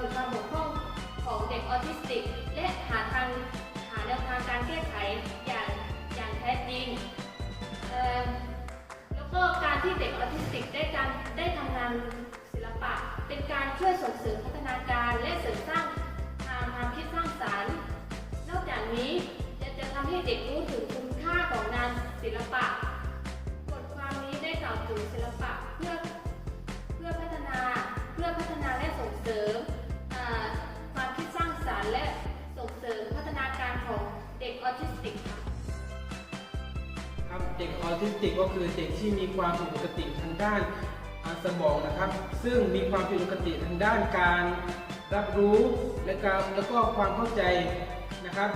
ถึงความบกพร่องของเด็กออทิสติก และหาทางหาแนวทางการแก้ไขอย่างอย่างแท้จริงแล้วก็การที่เด็กออทิสติกได้การได้ทำงานศิลปะ เป็นการช่วยส่งเสริมพัฒนาการและเสริมสร้างทางความคิดสร้างสรรค์ นอกจากนี้จะจะทำให้เด็กรู้ถึงคุณค่าของงานศิลปะบทความนี้ได้กล่าวถึงศิลปะเพื่อเพื่อพัฒนาเพื่อพัฒนาและส่งเสริม ออทิสติกค่ะครับเด็กออทิสติกก็คือเด็กที่มีความผิดปกติทางด้านสมองนะครับ ซึ่งมีความผิดปกติทางด้านการรับรู้และการแล้วก็ความเข้าใจนะครับ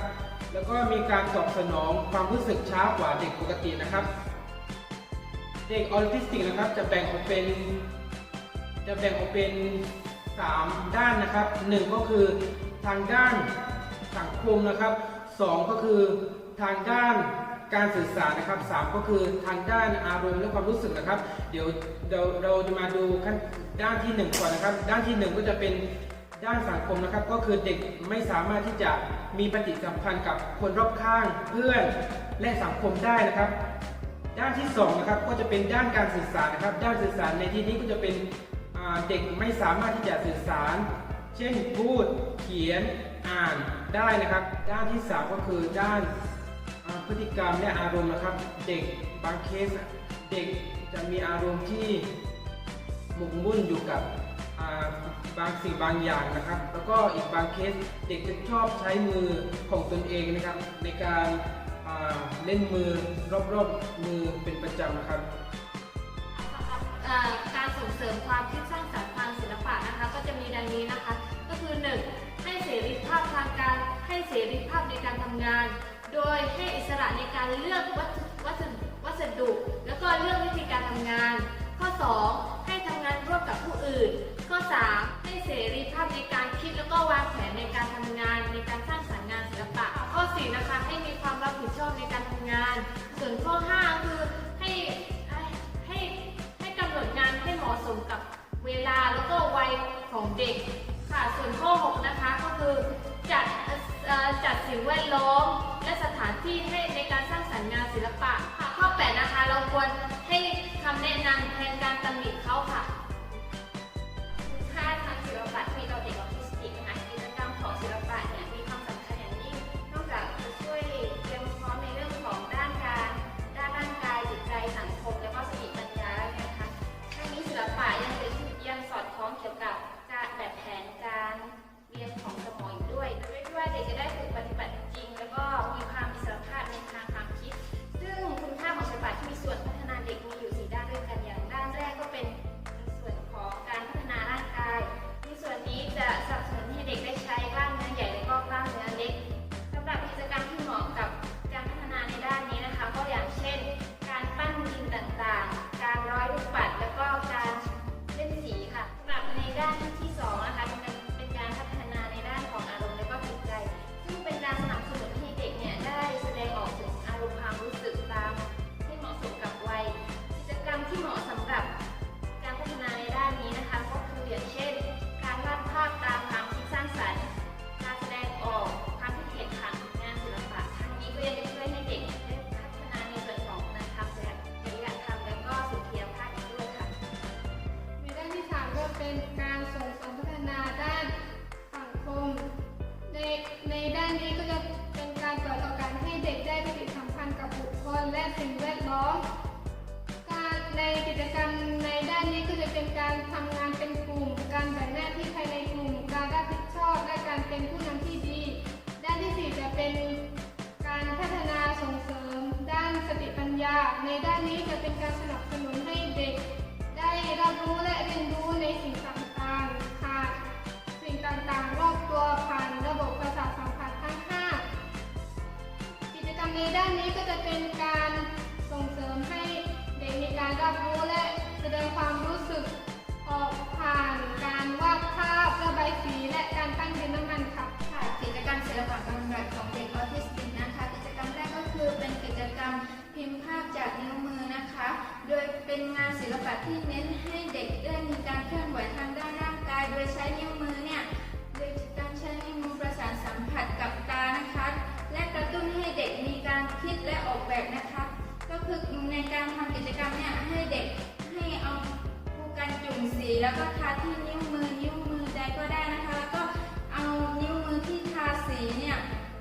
แล้วก็มีการตอบสนองความรู้สึกช้ากว่าเด็กปกตินะครับ เด็กออทิสติกนะครับจะแบ่งออกเป็นจะแบ่งออกเป็น 3 ด้านนะครับ 1 ก็คือทางด้านสังคมนะครับ 2 ก็คือทางด้านการสื่อสารนะครับ 3 ก็คือทางด้านอารมณ์และความรู้สึกนะครับ เดี๋ยวเราเราจะมาดูขั้นด้านที่ 1 ก่อนนะครับ ด้านที่ 1 ก็จะเป็นด้านสังคมนะครับ ก็คือเด็กไม่สามารถที่จะมีปฏิสัมพันธ์กับคนรอบข้างเพื่อนและสังคมได้นะครับ ด้านที่2นะครับก็จะเป็นด้านการสื่อสารนะครับ ด้านสื่อสารในที่นี้ก็จะเป็นเด็กไม่สามารถที่จะสื่อสาร เช่นพูด เขียน อ่าน ได้นะครับ ด้านที่ 3 ก็คือด้านพฤติกรรมและอารมณ์นะครับ เด็กบางเคสเด็กจะมีอารมณ์ที่หมกมุ่นอยู่กับบางสิ่งบางอย่างนะครับ แล้วก็อีกบางเคสเด็กจะชอบใช้มือของตนเองนะครับ ในการาเล่นมือรอบๆมือเป็นประจำนะครับการส่งเสริมความคิดสร้าง ให้เสรีภาพในการทำงาน โดยให้อิสระในการเลือกวัสดุวัสดุวัสดุ แล้วก็เลือกวิธีการทำงาน ข้อ 2. ให้ทำงานร่วมกับผู้อื่น ข้อ 3. ให้เสรีภาพในการคิดแล้วก็วางแผนในการทำงาน ในการสร้างสรรค์งานศิลปะ ข้อ 4 นะคะ ให้มีความรับผิดชอบในการทำงาน ส่วนข้อ 5 คือให้ให้ให้ให้กำหนดงานให้เหมาะสมกับเวลาแล้วก็วัยของเด็กค่ะส่วนข้อ 6 นะคะก็คือจัด เอ่อจัดสิ่งแวดล้อม และสถานที่ให้ในการสร้างสรรค์งานศิลปะค่ะข้อ 8 นะคะ เราควรให้คำแนะนำแทนการตำ เป็นการส่งเสริมพัฒนาด้านสังคม ในในด้านนี้ก็จะเป็นการเปิดโอกาสให้เด็กได้ปฏิสัมพันธ์กับบุคคลและสิ่งแวดล้อม การในกิจกรรมในด้านนี้ก็จะเป็นการทำงานเป็นกลุ่ม การแบ่งหน้าที่ภายในกลุ่ม การรับผิดชอบและการเป็นผู้นำที่ดี ด้านที่สี่จะเป็นการพัฒนาส่งเสริม ด้านสติปัญญา ในด้านนี้จะเป็นการสนับสนุนให้เด็ก ได้รับรู้และเรียนรู้ ในด้านนี้ก็จะเป็นการส่งเสริมให้เด็กมีการรับรู้และ แล้วก็ทาที่นิ้วมือนิ้วมือใดก็ได้นะคะ แล้วก็เอานิ้วมือที่ทาสีเนี่ย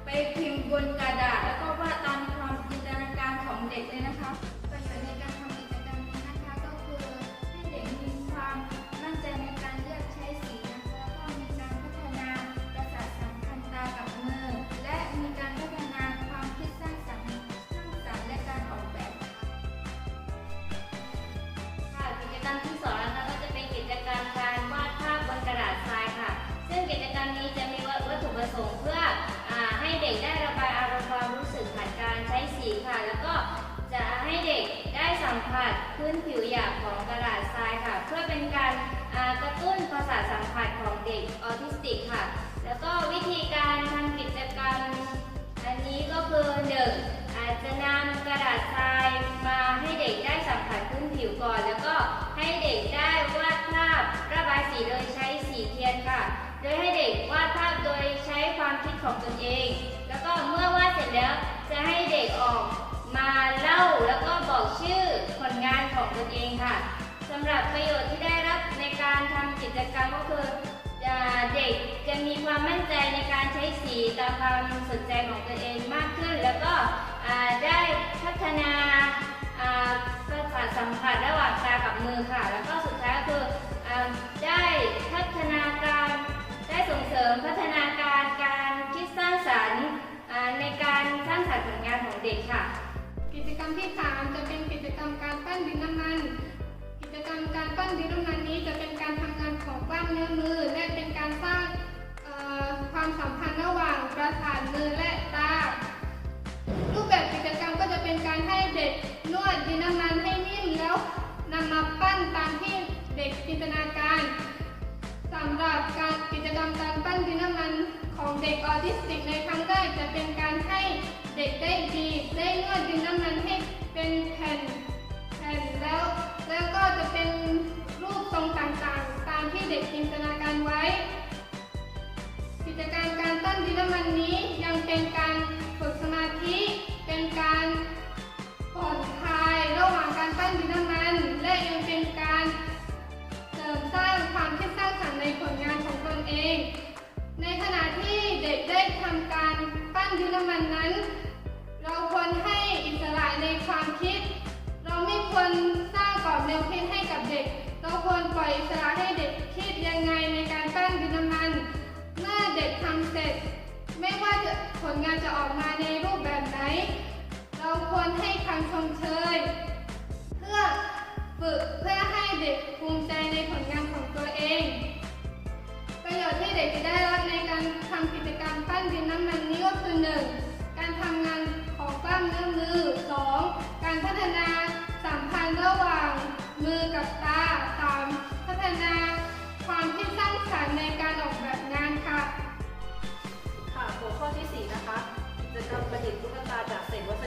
ไปพิมพ์บนกระดาษ แล้วก็วาดตามความจินตนาการของเด็กเลยนะคะ นผิวหยาบของกระดาษทรายค่ะ เพื่อเป็นการกระตุ้นประสาทสัมผัสของเด็กออทิสติกค่ะ แล้วก็วิธีการทำกิจกรรม อันนี้ก็คือหนึ่งอาจจะนำกระดาษทรายมาให้เด็กได้ หรับประโยชน์ที่ได้รับในการทำกิจกรรมก็คืออเด็กจะมีความมั่นใจในการใช้สีตามความสนใจของตัวเองมากขึ้น แล้วก็ได้พัฒนาอ่าประสาทสัมผัสระหว่างตากับมือค่ะ แล้วก็สุดท้ายก็คืออได้พัฒนาการได้ส่งเสริมพัฒนาการการคิดสร้างสรรค์ในการสร้างสรรค์ผลงานของเด็กค่ะ กิจกรรมที่3จะเป็น กรรมการปั้นดินน้ำมันนี้จะเป็นการทำงานของกล้ามเนื้อมือ และเป็นการสร้างความสัมพันธ์ระหว่างประสาทมือและตา รูปแบบกิจกรรมก็จะเป็นการให้เด็กนวดดินน้ำมันให้นิ่มแล้วนำมาปั้นตามที่เด็กจินตนาการสำหรับการกิจกรรมการปั้นดินน้ำมันของเด็กออทิสติกในครั้งแรกจะเป็นการให้เด็กได้บีได้นวดดินน้ำมันให้เป็นแผ่น แล้ว แล้วก็จะเป็นรูปทรงต่างๆ ตามที่เด็กจินตนาการไว้ กิจการการต้นดินน้ำมันนี้ยังเป็นการฝึกสมาธิ เป็นการผ่อนคลายระหว่างการปั้นดินน้ำมัน และยังเป็นการเสริมสร้างความคิดสร้างสรรค์ในผลงานของตนเอง ในขณะที่เด็กได้ทำการปั้นดินน้ำมันนั้น เราควรให้อิสระในความคิด ควรสร้างกรอบแนวคิดให้กับเด็ก เราควรปล่อยสระให้เด็ก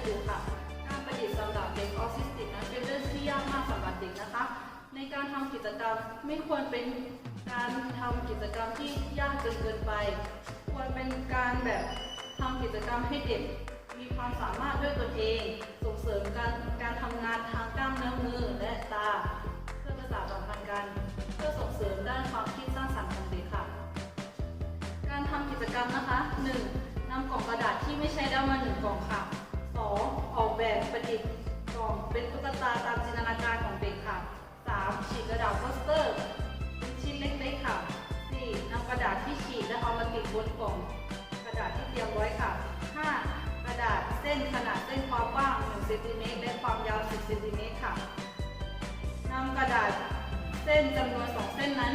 ดุค่ะ การประดิษฐ์สำหรับเด็กออทิสติกนั้นเป็นเรื่องที่ยากมากสำหรับเด็กนะคะ ในการทำกิจกรรมไม่ควรเป็นการทำกิจกรรมที่ยากจนเกินไป ควรเป็นการแบบทำกิจกรรมให้เด็กมีความสามารถด้วยตนเอง ส่งเสริมการการทำงานทางกล้ามเนื้อมือและตา เพื่อประสานสัมพันธ์กัน เพื่อส่งเสริมด้านความคิดสร้างสรรค์ของเด็กค่ะ การทำกิจกรรมนะคะ 1. นำกล่องกระดาษที่ไม่ใช้ได้มาหนึ่งกล่องค่ะ ส้นจำนวน2เส้นนั้น